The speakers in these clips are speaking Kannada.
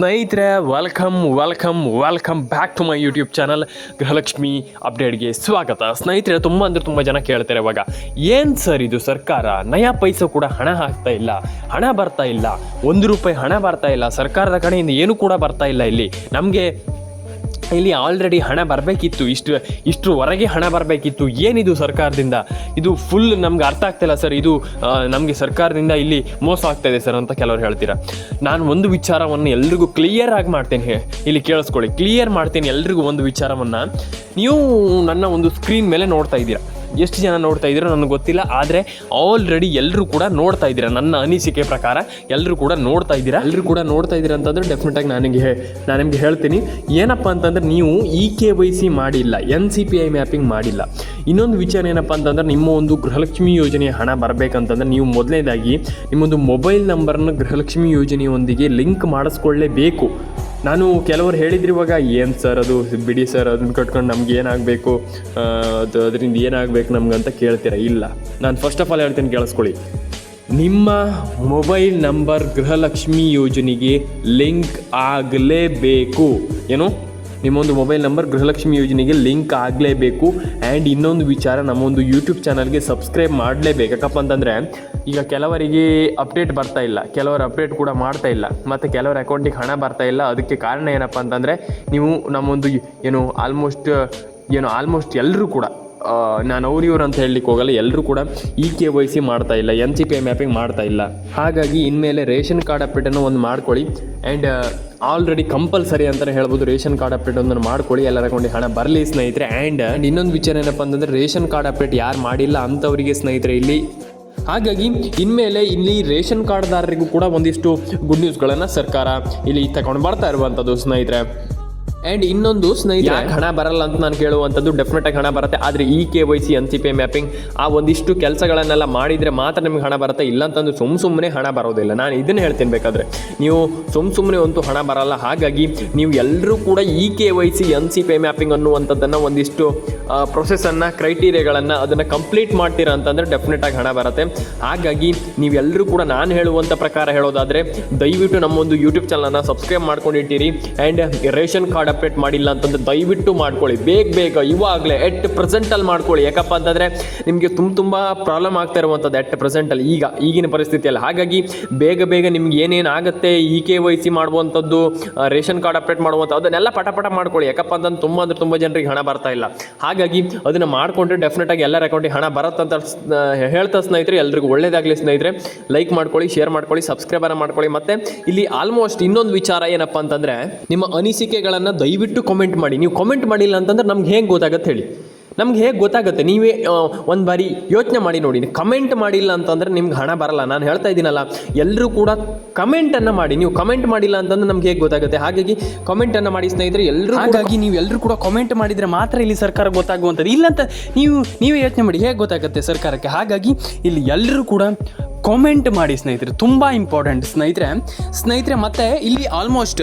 ಸ್ನೇಹಿತರೆ welcome welcome welcome back to my YouTube channel Gruhalakshmi ಅಪ್ಡೇಟ್ಗೆ ಸ್ವಾಗತ. ಸ್ನೇಹಿತರೆ, ತುಂಬ ಅಂದರೆ ತುಂಬ ಜನ ಕೇಳ್ತಾರೆ ಇವಾಗ, ಏನು ಸರ್ ಇದು ಸರ್ಕಾರ? ನಯಾ ಪೈಸೆ ಕೂಡ ಹಣ ಹಾಕ್ತಾ ಇಲ್ಲ, ಹಣ ಬರ್ತಾ ಇಲ್ಲ, ಒಂದು ರೂಪಾಯಿ ಹಣ ಬರ್ತಾ ಇಲ್ಲ, ಸರ್ಕಾರದ ಕಡೆಯಿಂದ ಏನು ಕೂಡ ಬರ್ತಾ ಇಲ್ಲ ಇಲ್ಲಿ. ನಮಗೆ ಇಲ್ಲಿ ಆಲ್ರೆಡಿ ಹಣ ಬರಬೇಕಿತ್ತು. ಇಷ್ಟು ಇಷ್ಟರವರೆಗೆ ಹಣ ಬರಬೇಕಿತ್ತು. ಏನಿದು ಸರ್ಕಾರದಿಂದ? ಇದು ಫುಲ್ ನಮ್ಗೆ ಅರ್ಥ ಆಗ್ತಿಲ್ಲ ಸರ್ ಇದು ನಮಗೆ ಸರ್ಕಾರದಿಂದ ಇಲ್ಲಿ ಮೋಸ ಆಗ್ತಾ ಸರ್ ಅಂತ ಕೆಲವರು ಹೇಳ್ತೀರಾ? ನಾನು ಒಂದು ವಿಚಾರವನ್ನು ಎಲ್ರಿಗೂ ಕ್ಲಿಯರ್ ಆಗಿ ಮಾಡ್ತೇನೆ. ಇಲ್ಲಿ ಕೇಳಿಸ್ಕೊಳ್ಳಿ. ಕ್ಲಿಯರ್ ಮಾಡ್ತೇನೆ ಎಲ್ರಿಗೂ ಒಂದು ವಿಚಾರವನ್ನು. ನೀವು ನನ್ನ ಒಂದು ಸ್ಕ್ರೀನ್ ಮೇಲೆ ನೋಡ್ತಾ ಇದ್ದೀರಾ. ಎಷ್ಟು ಜನ ನೋಡ್ತಾ ಇದ್ದೀರೋ ನನಗೆ ಗೊತ್ತಿಲ್ಲ, ಆದರೆ ಆಲ್ರೆಡಿ ಎಲ್ಲರೂ ಕೂಡ ನೋಡ್ತಾ ಇದ್ದೀರಾ? ನನ್ನ ಅನಿಸಿಕೆ ಪ್ರಕಾರ ಎಲ್ಲರೂ ಕೂಡ ನೋಡ್ತಾ ಇದ್ದೀರಾ? ಎಲ್ಲರೂ ಕೂಡ ನೋಡ್ತಾ ಇದ್ದೀರಾ ಅಂತಂದ್ರೆ ಡೆಫಿನೆಟಾಗಿ ನನಗೆ ನಾನು ನಿಮಗೆ ಹೇಳ್ತೀನಿ. ಏನಪ್ಪ ಅಂತಂದ್ರೆ ನೀವು ಇ ಕೆ ವೈ ಸಿ ಮಾಡಿಲ್ಲ N C P I mapping ಮಾಡಿಲ್ಲ. ಇನ್ನೊಂದು ವಿಚಾರ ಏನಪ್ಪ ಅಂತಂದ್ರೆ ನಿಮ್ಮ ಒಂದು ಗೃಹಲಕ್ಷ್ಮಿ ಯೋಜನೆಯ ಹಣ ಬರಬೇಕಂತಂದ್ರೆ ನೀವು ಮೊದಲನೇದಾಗಿ ನಿಮ್ಮೊಂದು ಮೊಬೈಲ್ ನಂಬರನ್ನು ಗೃಹಲಕ್ಷ್ಮಿ ಯೋಜನೆಯೊಂದಿಗೆ ಲಿಂಕ್ ಮಾಡಿಸ್ಕೊಳ್ಳೇಬೇಕು. ನಾನು ಕೆಲವರು ಹೇಳಿದ್ರು ಇವಾಗ ಏನು ಸರ್ ಅದು? ಬಿಡಿ ಸರ್, ಅದನ್ನು ಕಟ್ಕೊಂಡು ನಮ್ಗೆ ಏನಾಗಬೇಕು? ಅದು ಅದರಿಂದ ಏನಾಗಬೇಕು ನಮ್ಗೆ? ಅಂತ ಕೇಳ್ತೀರ? ಇಲ್ಲ. ನಾನು ಫಸ್ಟ್ ಆಫ್ ಆಲ್ ಹೇಳ್ತೀನಿ, ಕೇಳಿಸ್ಕೊಳ್ಳಿ. ನಿಮ್ಮ ಮೊಬೈಲ್ ನಂಬರ್ ಗೃಹಲಕ್ಷ್ಮಿ ಯೋಜನೆಗೆ ಲಿಂಕ್ ಆಗಲೇಬೇಕು. ಏನು? ನಿಮ್ಮೊಂದು ಮೊಬೈಲ್ ನಂಬರ್ ಗೃಹಲಕ್ಷ್ಮಿ ಯೋಜನೆಗೆ ಲಿಂಕ್ ಆಗಲೇಬೇಕು. ಆ್ಯಂಡ್ ಇನ್ನೊಂದು ವಿಚಾರ, ನಮ್ಮೊಂದು ಯೂಟ್ಯೂಬ್ ಚಾನಲ್ಗೆ ಸಬ್ಸ್ಕ್ರೈಬ್ ಮಾಡಲೇಬೇಕು. ಯಾಕಪ್ಪ ಅಂತಂದರೆ, ಈಗ ಕೆಲವರಿಗೆ ಅಪ್ಡೇಟ್ ಬರ್ತಾ ಇಲ್ಲ. ಕೆಲವರು ಅಪ್ಡೇಟ್ ಕೂಡ ಮಾಡ್ತಾ ಇಲ್ಲ. ಮತ್ತು ಕೆಲವರ ಅಕೌಂಟಿಗೆ ಹಣ ಬರ್ತಾ ಇಲ್ಲ. ಅದಕ್ಕೆ ಕಾರಣ ಏನಪ್ಪ ಅಂತಂದರೆ, ನೀವು ನಮ್ಮೊಂದು, ಏನು ಆಲ್ಮೋಸ್ಟ್ ಏನು ಆಲ್ಮೋಸ್ಟ್ ಎಲ್ಲರೂ ಕೂಡ ನಾನು ಅವ್ರು ಇವ್ರು ಅಂತ ಹೇಳಲಿಕ್ಕೆ ಹೋಗಲ್ಲ ಎಲ್ಲರೂ ಕೂಡ ಇ ಕೆ ವೈ ಸಿ ಮಾಡ್ತಾ ಇಲ್ಲ, N C P I mapping ಮಾಡ್ತಾ ಇಲ್ಲ. ಹಾಗಾಗಿ ಇನ್ಮೇಲೆ ರೇಷನ್ ಕಾರ್ಡ್ ಅಪ್ಡೇಟನ್ನು ಒಂದು ಮಾಡ್ಕೊಳ್ಳಿ. ಆ್ಯಂಡ್ ಆಲ್ರೆಡಿ ಕಂಪಲ್ಸರಿ ಅಂತಲೇ ಹೇಳ್ಬೋದು, ರೇಷನ್ ಕಾರ್ಡ್ ಅಪ್ಡೇಟ್ ಒಂದನ್ನು ಮಾಡ್ಕೊಳ್ಳಿ, ಎಲ್ಲರ ಕೊಂಡು ಹಣ ಬರಲಿ ಸ್ನೇಹಿತರೆ. ಆ್ಯಂಡ್ ಇನ್ನೊಂದು ವಿಚಾರ ಏನಪ್ಪ ಅಂತಂದರೆ ರೇಷನ್ ಕಾರ್ಡ್ ಅಪ್ಡೇಟ್ ಯಾರು ಮಾಡಿಲ್ಲ ಅಂಥವರಿಗೆ ಸ್ನೇಹಿತರೆ ಇಲ್ಲಿ. ಹಾಗಾಗಿ ಇನ್ಮೇಲೆ ಇಲ್ಲಿ ರೇಷನ್ ಕಾರ್ಡ್ದಾರರಿಗೂ ಕೂಡ ಒಂದಿಷ್ಟು ಗುಡ್ ನ್ಯೂಸ್ಗಳನ್ನು ಸರ್ಕಾರ ಇಲ್ಲಿ ತಗೊಂಡು ಬರ್ತಾ ಇರುವಂಥದ್ದು ಸ್ನೇಹಿತರೆ. ಆ್ಯಂಡ್ ಇನ್ನೊಂದು ಸ್ನೇಹಿತರೆ ಹಣ ಬರಲ್ಲ ಅಂತ ನಾನು ಕೇಳುವಂಥದ್ದು ಡೆಫಿನೆಟ್ ಆಗಿ ಹಣ ಬರುತ್ತೆ. ಆದರೆ E K Y C N C P mapping ಆ ಒಂದಿಷ್ಟು ಕೆಲಸಗಳನ್ನೆಲ್ಲ ಮಾಡಿದರೆ ಮಾತ್ರ ನಿಮ್ಗೆ ಹಣ ಬರುತ್ತೆ. ಇಲ್ಲ ಅಂತಂದು ಸುಮ್ ಸುಮ್ಮನೆ ಹಣ ಬರೋದಿಲ್ಲ. ನಾನು ಇದನ್ನು ಹೇಳ್ತೀನಿ ಬೇಕಾದ್ರೆ. ನೀವು ಸುಮ್ ಸುಮ್ಮನೆ ಅಂತೂ ಹಣ ಬರಲ್ಲ. ಹಾಗಾಗಿ ನೀವು ಎಲ್ಲರೂ ಕೂಡ E K Y C N C P mapping ಅನ್ನುವಂಥದ್ದನ್ನು ಒಂದಿಷ್ಟು ಪ್ರೊಸೆಸನ್ನು ಕ್ರೈಟೀರಿಯಾಗಳನ್ನು ಅದನ್ನು ಕಂಪ್ಲೀಟ್ ಮಾಡ್ತೀರಾ ಅಂತಂದರೆ ಡೆಫಿನೆಟ್ ಆಗಿ ಹಣ ಬರುತ್ತೆ. ಹಾಗಾಗಿ ನೀವೆಲ್ಲರೂ ಕೂಡ ನಾನು ಹೇಳುವಂಥ ಪ್ರಕಾರ ಹೇಳೋದಾದರೆ, ದಯವಿಟ್ಟು ನಮ್ಮೊಂದು ಯೂಟ್ಯೂಬ್ ಚಾನಲನ್ನು ಸಬ್ಸ್ಕ್ರೈಬ್ ಮಾಡ್ಕೊಂಡಿಟ್ಟಿರಿ. ಆ್ಯಂಡ್ ರೇಷನ್ ಕಾರ್ಡ್ ಅಪ್ಡೇಟ್ ಮಾಡಿಲ್ಲ ಅಂತಂದ್ರೆ ದಯವಿಟ್ಟು ಮಾಡ್ಕೊಳ್ಳಿ. ಬೇಗ ಬೇಗ, ಇವಾಗಲೇ ಎಟ್ ಪ್ರೆಸೆಂಟಲ್ಲಿ ಮಾಡ್ಕೊಳ್ಳಿ. ಯಾಕಪ್ಪ ಅಂತಂದರೆ ನಿಮಗೆ ತುಂಬ ತುಂಬ ಪ್ರಾಬ್ಲಮ್ ಆಗ್ತಾ ಇರುವಂಥದ್ದು ಎಟ್ ಪ್ರೆಸೆಂಟಲ್ಲಿ ಈಗ, ಈಗಿನ ಪರಿಸ್ಥಿತಿಯಲ್ಲಿ. ಹಾಗಾಗಿ ಬೇಗ ಬೇಗ ನಿಮ್ಗೆ ಏನೇನು ಆಗುತ್ತೆ ಇ ಕೆ ವೈ ಸಿ ಮಾಡುವಂಥದ್ದು ರೇಷನ್ ಕಾರ್ಡ್ ಅಪ್ಡೇಟ್ ಮಾಡುವಂಥ ಅದನ್ನೆಲ್ಲ ಪಟ ಪಟ ಮಾಡ್ಕೊಳ್ಳಿ. ಯಾಕಪ್ಪ ಅಂತಂದ್ರೆ ತುಂಬ ಅಂದ್ರೆ ತುಂಬ ಜನರಿಗೆ ಹಣ ಬರ್ತಾ ಇಲ್ಲ. ಹಾಗಾಗಿ ಅದನ್ನು ಮಾಡಿಕೊಂಡ್ರೆ ಡೆಫಿನೆಟ್ ಆಗಿ ಎಲ್ಲರ ಅಕೌಂಟಿಗೆ ಹಣ ಬರುತ್ತಂತ ಹೇಳ್ತಾ ಸ್ನೇಹಿತರೆ, ಎಲ್ರಿಗೂ ಒಳ್ಳೇದಾಗಲಿ ಸ್ನೇಹಿತರೆ. ಲೈಕ್ ಮಾಡ್ಕೊಳ್ಳಿ ಶೇರ್ ಮಾಡ್ಕೊಳ್ಳಿ ಸಬ್ಸ್ಕ್ರೈಬರ್ ಮಾಡ್ಕೊಳ್ಳಿ. ಮತ್ತೆ ಇಲ್ಲಿ ಆಲ್ಮೋಸ್ಟ್ ಇನ್ನೊಂದು ವಿಚಾರ ಏನಪ್ಪ ಅಂತಂದ್ರೆ, ನಿಮ್ಮ ಅನಿಸಿಕೆಗಳನ್ನು ದಯವಿಟ್ಟು ಕಮೆಂಟ್ ಮಾಡಿ. ನೀವು ಕಾಮೆಂಟ್ ಮಾಡಿಲ್ಲ ಅಂತಂದ್ರೆ ನಮ್ಗೆ ಹೇಗೆ ಗೊತ್ತಾಗತ್ತೆ ಹೇಳಿ. ನಮ್ಗೆ ಹೇಗೆ ಗೊತ್ತಾಗುತ್ತೆ? ನೀವೇ ಒಂದು ಬಾರಿ ಯೋಚನೆ ಮಾಡಿ ನೋಡಿ. ಕಮೆಂಟ್ ಮಾಡಿಲ್ಲ ಅಂತಂದ್ರೆ ನಿಮ್ಗೆ ಹಣ ಬರಲ್ಲ. ನಾನು ಹೇಳ್ತಾ ಇದ್ದೀನಲ್ಲ. ಎಲ್ಲರೂ ಕೂಡ ಕಮೆಂಟನ್ನು ಮಾಡಿ. ನೀವು ಕಮೆಂಟ್ ಮಾಡಿಲ್ಲ ಅಂತಂದ್ರೆ ನಮ್ಗೆ ಹೇಗೆ ಗೊತ್ತಾಗುತ್ತೆ? ಹಾಗಾಗಿ ಕಮೆಂಟನ್ನು ಮಾಡಿ ಸ್ನೇಹಿತರೆ ಎಲ್ಲರೂ ಹಾಗಾಗಿ ನೀವು ಎಲ್ಲರೂ ಕೂಡ ಕಾಮೆಂಟ್ ಮಾಡಿದರೆ ಮಾತ್ರ ಇಲ್ಲಿ ಸರ್ಕಾರ ಗೊತ್ತಾಗುವಂಥದ್ದು. ಇಲ್ಲಂತ ನೀವು, ನೀವೇ ಯೋಚನೆ ಮಾಡಿ. ಹೇಗೆ ಗೊತ್ತಾಗುತ್ತೆ ಸರ್ಕಾರಕ್ಕೆ? ಹಾಗಾಗಿ ಇಲ್ಲಿ ಎಲ್ಲರೂ ಕೂಡ ಕಾಮೆಂಟ್ ಮಾಡಿ ಸ್ನೇಹಿತರೆ. ತುಂಬ ಇಂಪಾರ್ಟೆಂಟ್ ಸ್ನೇಹಿತರೆ. ಸ್ನೇಹಿತರೆ, ಮತ್ತೆ ಇಲ್ಲಿ ಆಲ್ಮೋಸ್ಟ್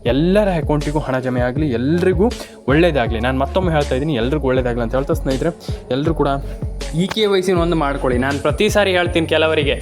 ಎಲ್ಲರ ಅಕೌಂಟಿಗೂ ಹಣ ಜಮೆ ಆಗಲಿ, ಎಲ್ರಿಗೂ ಒಳ್ಳೇದಾಗಲಿ. ನಾನು ಮತ್ತೊಮ್ಮೆ ಹೇಳ್ತಾ ಇದ್ದೀನಿ, ಎಲ್ರಿಗೂ ಒಳ್ಳೇದಾಗಲಿ ಅಂತ ಹೇಳ್ತಾ ಸ್ನೇಹಿತರೆ ಎಲ್ಲರೂ ಕೂಡ ಇ ಕೆ ವಯಸ್ಸಿನ ಒಂದು ಮಾಡ್ಕೊಳ್ಳಿ. ನಾನು ಪ್ರತಿ ಸಾರಿ ಹೇಳ್ತೀನಿ ಕೆಲವರಿಗೆ.